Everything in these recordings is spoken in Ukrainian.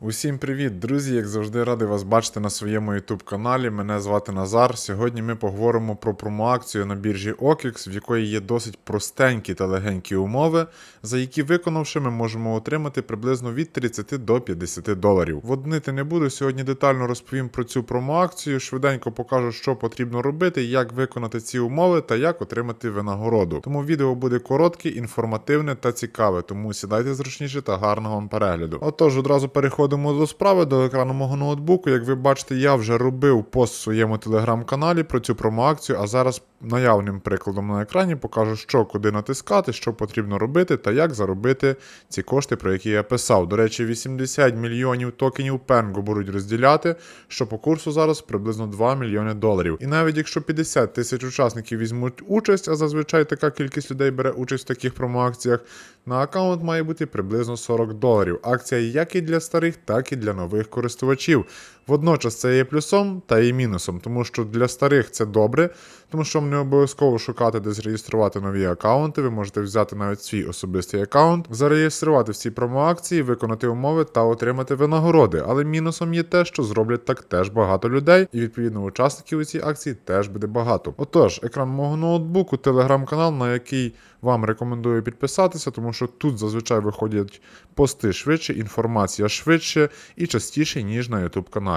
Усім привіт, друзі! Як завжди, радий вас бачити на своєму YouTube каналі. Мене звати Назар. Сьогодні ми поговоримо про промоакцію на біржі OKX, в якої є досить простенькі та легенькі умови, за які виконавши, ми можемо отримати приблизно від 30 до 50 доларів. Воднити не буду. Сьогодні детально розповім про цю промоакцію. Швиденько покажу, що потрібно робити, як виконати ці умови та як отримати винагороду. Тому відео буде коротке, інформативне та цікаве. Тому сідайте зручніше та гарного вам перегляду. Отож, одразу переходимо до справи до екрану мого ноутбуку. Як ви бачите, я вже робив пост в своєму телеграм-каналі про цю промоакцію, а зараз наявним прикладом на екрані покажу, що куди натискати, що потрібно робити та як заробити ці кошти, про які я писав. До речі, 80 мільйонів токенів Пенго будуть розділяти, що по курсу зараз приблизно 2 мільйони доларів. І навіть якщо 50 тисяч учасників візьмуть участь, а зазвичай така кількість людей бере участь в таких промоакціях, на аккаунт має бути приблизно 40 доларів. Акція як і для старих, так і для нових користувачів. Водночас це є плюсом та і мінусом, тому що для старих це добре, тому що вам не обов'язково шукати, де зареєструвати нові аккаунти. Ви можете взяти навіть свій особистий аккаунт, зареєструвати всі промоакції, виконати умови та отримати винагороди. Але мінусом є те, що зроблять так теж багато людей, і відповідно учасників у цій акції теж буде багато. Отож, екран мого ноутбуку, телеграм-канал, на який вам рекомендую підписатися, тому що тут зазвичай виходять пости швидше, інформація швидше і частіше, ніж на YouTube каналі.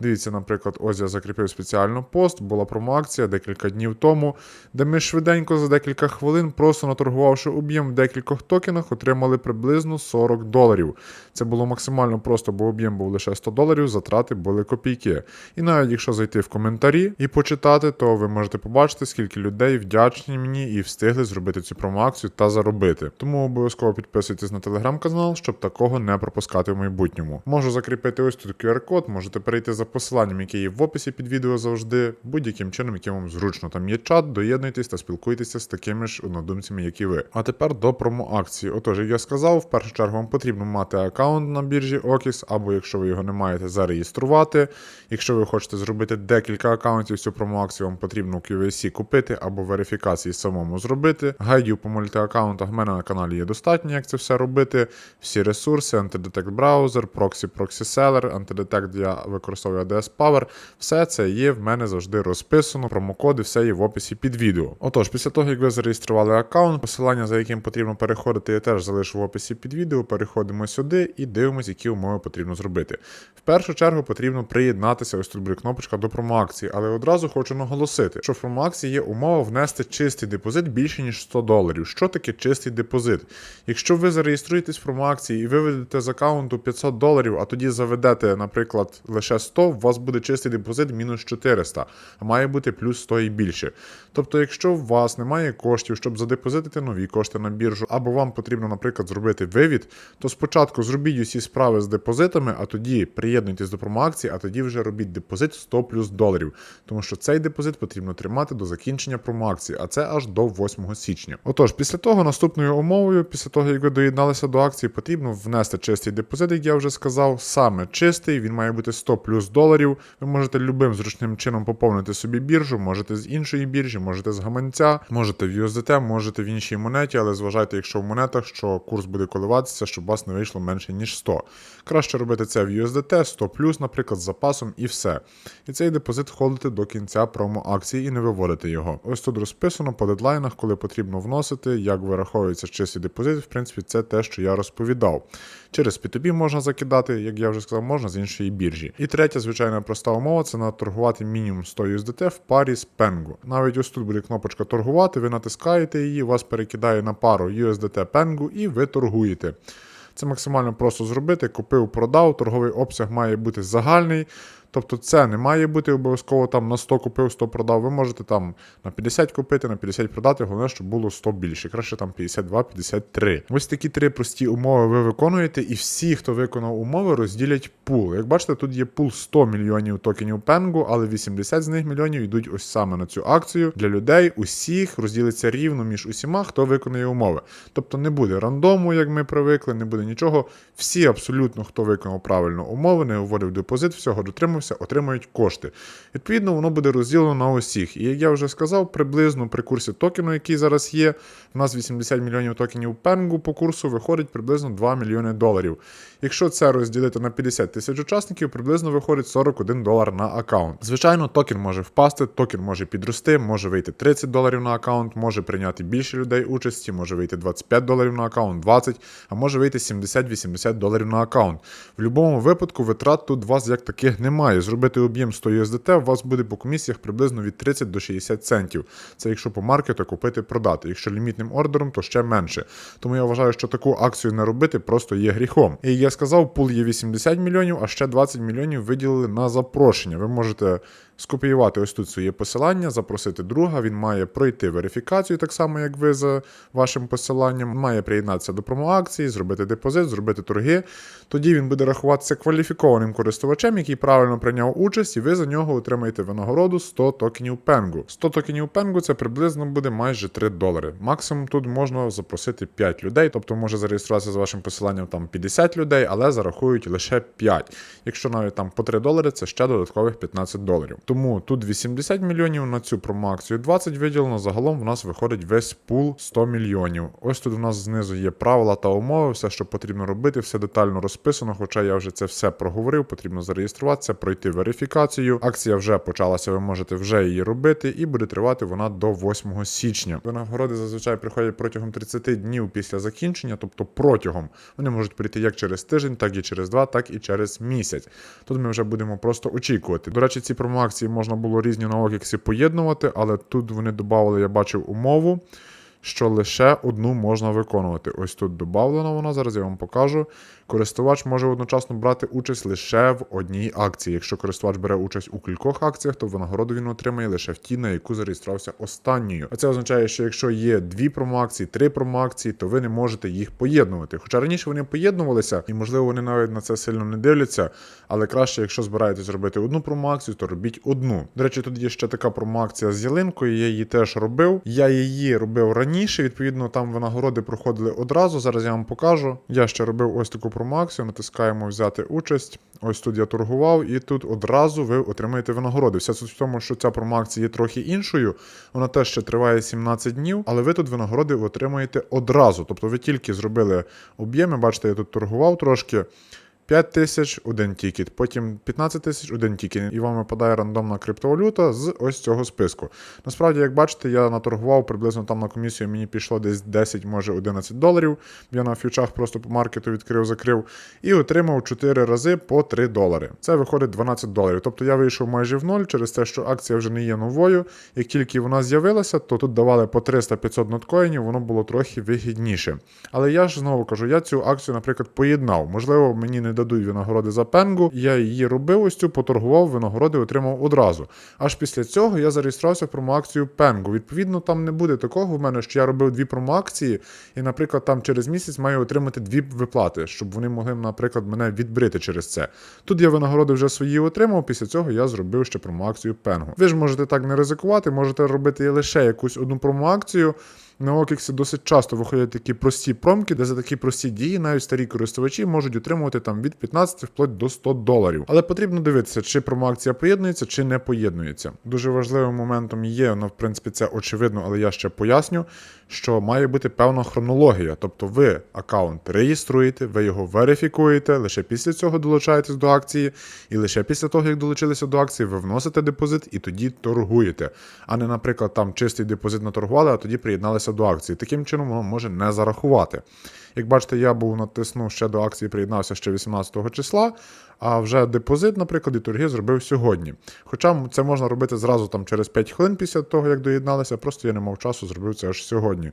Дивіться, наприклад, ось я закріпив спеціально пост, була промоакція декілька днів тому, де ми швиденько за декілька хвилин, просто наторгувавши об'єм в декількох токенах, отримали приблизно 40 доларів. Це було максимально просто, бо об'єм був лише 100 доларів, затрати були копійки. І навіть якщо зайти в коментарі і почитати, то ви можете побачити, скільки людей вдячні мені і встигли зробити цю промоакцію та заробити. Тому обов'язково підписуйтесь на телеграм-канал, щоб такого не пропускати в майбутньому. Можу закріпити ось тут QR-код, можете перейти за посиланням, яке є в описі під відео завжди, будь-яким чином, яким вам зручно. Там є чат, доєднуйтесь та спілкуйтеся з такими ж однодумцями, як і ви. А тепер до промоакції. Отож, як я сказав, в першу чергу вам потрібно мати аккаунт на біржі OKX, або якщо ви його не маєте, зареєструвати. Якщо ви хочете зробити декілька аккаунтів цю промоакцію, вам потрібно QVC купити або верифікації самому зробити. Гайдів по мультиаккаунтах в мене на каналі є достатньо, як це все робити. Всі ресурси, антидетект браузер, проксі, проксі селер, антидетект я використовую ADS Power. Все це є в мене завжди розписано. Промокоди, все є в описі під відео. Отож, після того, як ви зареєстрували аккаунт, посилання, за яким потрібно переходити, я теж залишу в описі під відео. Переходимо сюди і дивимося, які умови потрібно зробити. В першу чергу потрібно приєднатися. Ось тут буде кнопочка до промоакції, але одразу хочу наголосити, що в промоакції є умова внести чистий депозит більше ніж 100 доларів. Що таке чистий депозит? Якщо ви зареєструєтесь в промоакції і виведете з аккаунту 500 доларів, а тоді заведете, наприклад, лише 100, у вас буде чистий депозит мінус 400, а має бути плюс 100 і більше. Тобто, якщо у вас немає коштів, щоб задепозитити нові кошти на біржу, або вам потрібно, наприклад, зробити вивід, то спочатку зробіть усі справи з депозитами, а тоді приєднуйтесь до промоакції, а тоді вже робіть депозит 100 плюс доларів. Тому що цей депозит потрібно тримати до закінчення промоакції, а це аж до 8 січня. Отож, після того наступною умовою, після того як ви доєдналися до акції, потрібно внести чистий депозит, як я вже сказав, саме чистий, він має бути 100 плюс доларів. Ви можете любим зручним чином поповнити собі біржу, можете з іншої біржі, можете з гаманця, можете в USDT, можете в іншій монеті, але зважайте, якщо в монетах, що курс буде коливатися, щоб у вас не вийшло менше, ніж 100. Краще робити це в USDT, 100 плюс, наприклад, з запасом і все. І цей депозит входити до кінця промо-акції і не виводити його. Ось тут розписано по дедлайнах, коли потрібно вносити, як вираховується чистий депозит. В принципі, це те, що я розповідав. Через P2P можна закидати, як я вже сказав, можна з іншої біржі. І третя, звичайна проста умова це наторгувати мінімум 100 USDT в парі з Pengu. Навіть ось тут буде кнопочка торгувати, ви натискаєте її, вас перекидає на пару USDT Pengu і ви торгуєте. Це максимально просто зробити. Купив, продав, торговий обсяг має бути загальний. Тобто це не має бути обов'язково там на 100 купив, 100 продав. Ви можете там на 50 купити, на 50 продати, головне, щоб було 100 більше. Краще там 52-53. Ось такі три прості умови ви виконуєте, і всі, хто виконав умови, розділять пул. Як бачите, тут є пул 100 мільйонів токенів пенгу, але 80 з них мільйонів йдуть ось саме на цю акцію. Для людей усіх розділиться рівно між усіма, хто виконує умови. Тобто не буде рандому, як ми привикли, не буде нічого. Всі абсолютно, хто виконав правильно умови, не уводив депозит, всього дотримується утримався, отримають кошти. Відповідно, воно буде розділено на усіх. І як я вже сказав, приблизно при курсі токену, який зараз є, у нас 80 мільйонів токенів пенгу по курсу виходить приблизно 2 мільйони доларів. Якщо це розділити на 50 тисяч учасників, приблизно виходить 41 долар на аккаунт. Звичайно, токен може впасти, токен може підрости, може вийти 30 доларів на аккаунт, може прийняти більше людей участі, може вийти 25 доларів на аккаунт, 20, а може вийти 70-80 доларів на аккаунт. В будь-якому випадку витрат тут вас як таких немає. Зробити об'єм 100 USDT у вас буде по комісіях приблизно від 30 до 60 центів. Це якщо по маркету купити продати. Якщо лімітним ордером, то ще менше. Тому я вважаю, що таку акцію не робити просто є гріхом. І я сказав, пул є 80 мільйонів, а ще 20 мільйонів виділили на запрошення. Ви можете скопіювати ось тут своє посилання, запросити друга. Він має пройти верифікацію, так само як ви за вашим посиланням, має приєднатися до промоакції, зробити депозит, зробити торги. Тоді він буде рахуватися кваліфікованим користувачем, який правильно прийняв участь, і ви за нього отримаєте винагороду 100 токенів пенгу. 100 токенів пенгу це приблизно буде майже 3 долари. Максимум тут можна запросити 5 людей, тобто може зареєструватися з вашим посиланням там 50 людей, але зарахують лише 5. Якщо навіть там по 3 долари, це ще додаткових 15 доларів. Тому тут 80 мільйонів на цю промоакцію 20 виділено. Загалом в нас виходить весь пул 100 мільйонів. Ось тут у нас знизу є правила та умови, все, що потрібно робити, все детально розписано. Хоча я вже це все проговорив, потрібно зареєструватися, пройти верифікацію. Акція вже почалася, ви можете вже її робити, і буде тривати вона до 8 січня. Винагороди зазвичай приходять протягом 30 днів після закінчення, тобто протягом. Вони можуть прийти як через тиждень, так і через два, так і через місяць. Тут ми вже будемо просто очікувати. До речі, ці промоакції можна було різні на Окіксі поєднувати, але тут вони додали, я бачив умову. Що лише одну можна виконувати. Ось тут додавлено вона, зараз я вам покажу. Користувач може одночасно брати участь лише в одній акції. Якщо користувач бере участь у кількох акціях, то винагороду він отримає лише в ті, на яку зареєструвався останньою. А це означає, що якщо є дві промоакції, три промоакції, то ви не можете їх поєднувати. Хоча раніше вони поєднувалися, і можливо вони навіть на це сильно не дивляться. Але краще, якщо збираєтесь зробити одну промоакцію, то робіть одну. До речі, тут є ще така промоакція з ялинкою. Я її теж робив. Я її робив раніше. Відповідно, там винагороди проходили одразу. Зараз я вам покажу. Я ще робив ось таку промоакцію. Натискаємо взяти участь. Ось тут я торгував, і тут одразу ви отримаєте винагороди. Вся суть в тому, що ця промоакція є трохи іншою. Вона теж ще триває 17 днів, але ви тут винагороди отримаєте одразу. Тобто ви тільки зробили об'єми, бачите, я тут торгував трошки. 5 тисяч один тікет, потім 15 тисяч один тікет, і вам випадає рандомна криптовалюта з ось цього списку. Насправді, як бачите, я наторгував приблизно там на комісію, мені пішло десь 10, може 11 доларів. Я на фьючах просто по маркету відкрив, закрив і отримав 4 рази по 3 долари. Це виходить 12 доларів. Тобто я вийшов майже в ноль через те, що акція вже не є новою. Як тільки вона з'явилася, то тут давали по 300-500 ноткоїнів, воно було трохи вигідніше. Але я ж знову кажу, я цю акцію, наприклад, поєднав. Можливо, мені не дадуть винагороди за пенгу. Я її робив ось цю, поторгував, винагороди отримав одразу. Аж після цього я зареєструвався в промоакцію пенгу. Відповідно, там не буде такого в мене, що я робив дві промоакції, і, наприклад, там через місяць маю отримати дві виплати, щоб вони могли, наприклад, мене відбрити через це. Тут я винагороди вже свої отримав. Після цього я зробив ще промоакцію пенгу. Ви ж можете так не ризикувати, можете робити лише якусь одну промоакцію. На Окіксі досить часто виходять такі прості промки, де за такі прості дії навіть старі користувачі можуть отримувати там від 15 вплоть до 100 доларів. Але потрібно дивитися, чи промоакція поєднується, чи не поєднується. Дуже важливим моментом є, ну, в принципі, це очевидно, але я ще поясню, що має бути певна хронологія. Тобто ви аккаунт реєструєте, ви його верифікуєте, лише після цього долучаєтесь до акції, і лише після того, як долучилися до акції, ви вносите депозит і тоді торгуєте. А не, наприклад, там чистий депозит наторгували, а тоді приєдналися до акції. Таким чином воно може не зарахувати. Як бачите, я був натиснув ще до акції, приєднався ще 18 числа, а вже депозит, наприклад, і торги зробив сьогодні. Хоча це можна робити зразу там через 5 хвилин після того, як доєдналися, просто я не мав часу, зробив це аж сьогодні.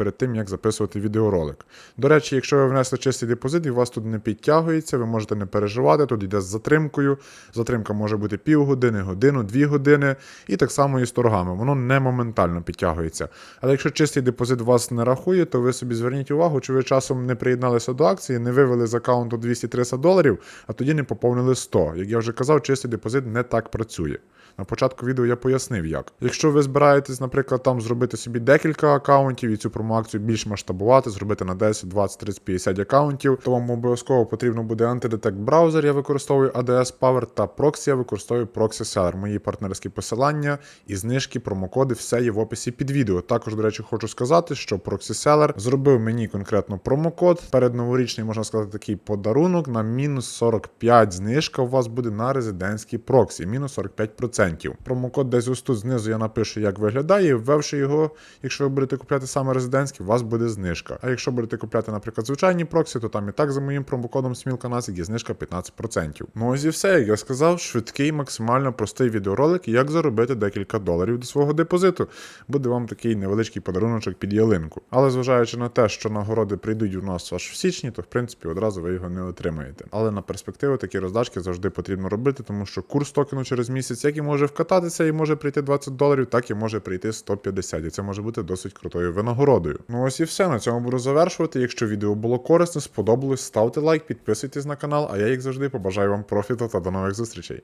Перед тим як записувати відеоролик. До речі, якщо ви внесли чистий депозит і вас тут не підтягується, ви можете не переживати, тут йде з затримкою. Затримка може бути півгодини, годину, дві години, і так само і з торгами. Воно не моментально підтягується. Але якщо чистий депозит вас не рахує, то ви собі зверніть увагу, чи ви часом не приєдналися до акції, не вивели з аккаунту 200-300 доларів, а тоді не поповнили 100. Як я вже казав, чистий депозит не так працює. На початку відео я пояснив як. Якщо ви збираєтесь, наприклад, там зробити собі декілька аккаунтів і цю промоцію промоакцію більш масштабувати, зробити на 10, 20, 30, 50 аккаунтів, то вам обов'язково потрібно буде антидетект браузер. Я використовую ADS Power та Proxy, я використовую Proxy Seller. Мої партнерські посилання і знижки, промокоди, все є в описі під відео. Також, до речі, хочу сказати, що Proxy Seller зробив мені конкретно промокод. Перед новорічний, можна сказати, такий подарунок на мінус 45 знижка у вас буде на резидентський проксі, мінус 45%. Промокод десь ось тут знизу я напишу, як виглядає. Ввевши його, якщо ви будете купляти саме резидентський, у вас буде знижка. А якщо будете купляти, наприклад, звичайні проксі, то там і так за моїм промокодом Смілканасик є знижка 15%. Ну ось і все, як я сказав, швидкий, максимально простий відеоролик, як заробити декілька доларів до свого депозиту. Буде вам такий невеличкий подаруночок під ялинку. Але зважаючи на те, що нагороди прийдуть у нас аж в січні, то в принципі одразу ви його не отримаєте. Але на перспективу такі роздачки завжди потрібно робити, тому що курс токену через місяць як і може вкататися і може прийти 20 доларів, так і може прийти 150. І це може бути досить крутою винагородою. Ну ось і все. На цьому буду завершувати. Якщо відео було корисне, сподобалось, ставте лайк, підписуйтесь на канал, а я як завжди побажаю вам профіту та до нових зустрічей.